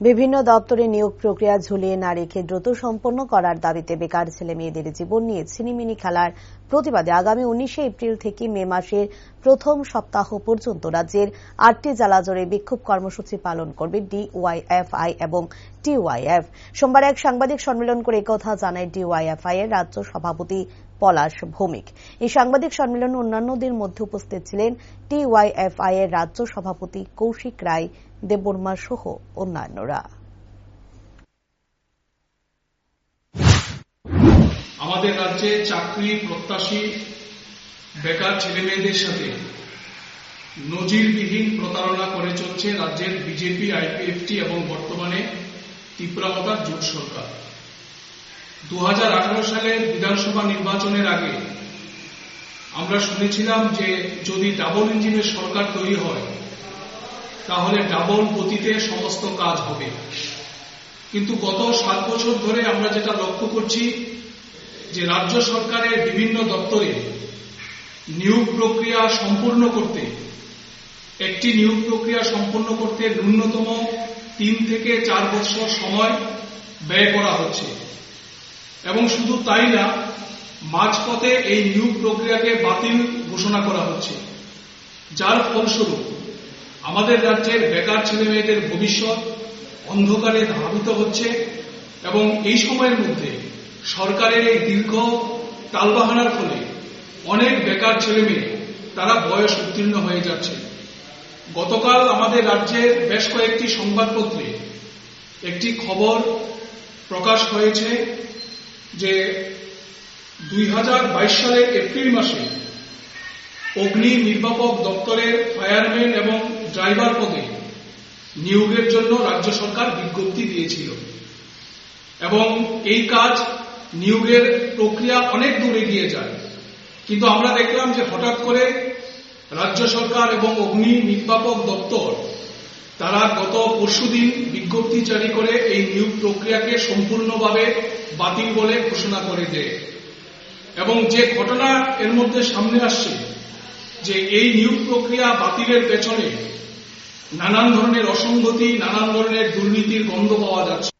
বিভিন্ন দপ্তরে নিয়োগ প্রক্রিয়া ঝুলিয়ে না রেখে দ্রুত সম্পন্ন করার দাবিতে বেকার ছেলে মেয়েদের জীবন নিয়ে ছিনিমিনি খেলার প্রতিবাদে আগামী উনিশে এপ্রিল থেকে মে মাসের প্রথম সপ্তাহ পর্যন্ত রাজ্যের আটটি জেলা জুড়ে বিক্ষোভ কর্মসূচি পালন করবে ডিওয়াইএফআই এবং টিওয়াইএফ। সোমবার এক সাংবাদিক সম্মেলন করে একথা জানায় ডিওয়াইএফআই এর রাজ্য সভাপতি পলাশ ভৌমিক। এই সাংবাদিক সম্মেলনে অন্যান্যদের মধ্যে উপস্থিত ছিলেন টিওয়াইএফআই এর রাজ্য সভাপতি কৌশিক রায় দেববর্মা সহ অন্যান্যরা। আমাদের রাজ্যে চাকরি প্রত্যাশী বেকার ছেলেমেয়েদের সাথে নজিরবিহীন প্রতারণা করে চলছে রাজ্যের বিজেপি, আইপিএফটি এবং বর্তমানে ত্রিপুরামতার জোট সরকার। দু হাজার আঠারো সালের বিধানসভা নির্বাচনের আগে আমরা শুনেছিলাম যে যদি ডাবল ইঞ্জিনের সরকার তৈরি হয় তাহলে ডাবল গতিতে সমস্ত কাজ হবে। কিন্তু গত সাত বছর ধরে আমরা যেটা লক্ষ্য করছি, যে রাজ্য সরকারের বিভিন্ন দপ্তরে নিয়োগ প্রক্রিয়া সম্পূর্ণ করতে, একটি নিয়োগ প্রক্রিয়া সম্পূর্ণ করতে ন্যূনতম তিন থেকে চার বছর সময় ব্যয় করা হচ্ছে। এবং শুধু তাই না, মাঝপথে এই নিয়োগ প্রক্রিয়াকে বাতিল ঘোষণা করা হচ্ছে। যার ফলস্বরূপ আমাদের রাজ্যের বেকার ছেলে মেয়েদের ভবিষ্যৎ অন্ধকারে ধাবিত হচ্ছে এবং এই সময়ের মধ্যে সরকারের এই দীর্ঘ তালবাহানার ফলে অনেক বেকার ছেলে মেয়ে তারা বয়স উত্তীর্ণ হয়ে যাচ্ছে। গতকাল আমাদের রাজ্যের বেশ কয়েকটি সংবাদপত্রে একটি খবর প্রকাশ হয়েছে যে দুই হাজার বাইশ সালের এপ্রিল মাসে অগ্নি নির্বাপক দপ্তরের ফায়ারম্যান এবং ড্রাইভার পদে নিয়োগের জন্য রাজ্য সরকার বিজ্ঞপ্তি দিয়েছিল। এবং এই কাজ নিয়োগের প্রক্রিয়া অনেক দূরে গিয়ে যায়। কিন্তু আমরা দেখলাম যে হঠাৎ করে রাজ্য সরকার এবং অগ্নি নির্বাপক দপ্তর, তারা গত পরশুদিন বিজ্ঞপ্তি জারি করে এই নিয়োগ প্রক্রিয়াকে সম্পূর্ণভাবে বাতিল বলে ঘোষণা করে দেয়। এবং যে ঘটনা এর মধ্যে সামনে আসছে, যে এই নিয়োগ প্রক্রিয়া বাতিলের পেছনে নানান ধরনের অসঙ্গতি নানান ধরনের দুর্নীতির গন্ধ পাওয়া যাচ্ছে।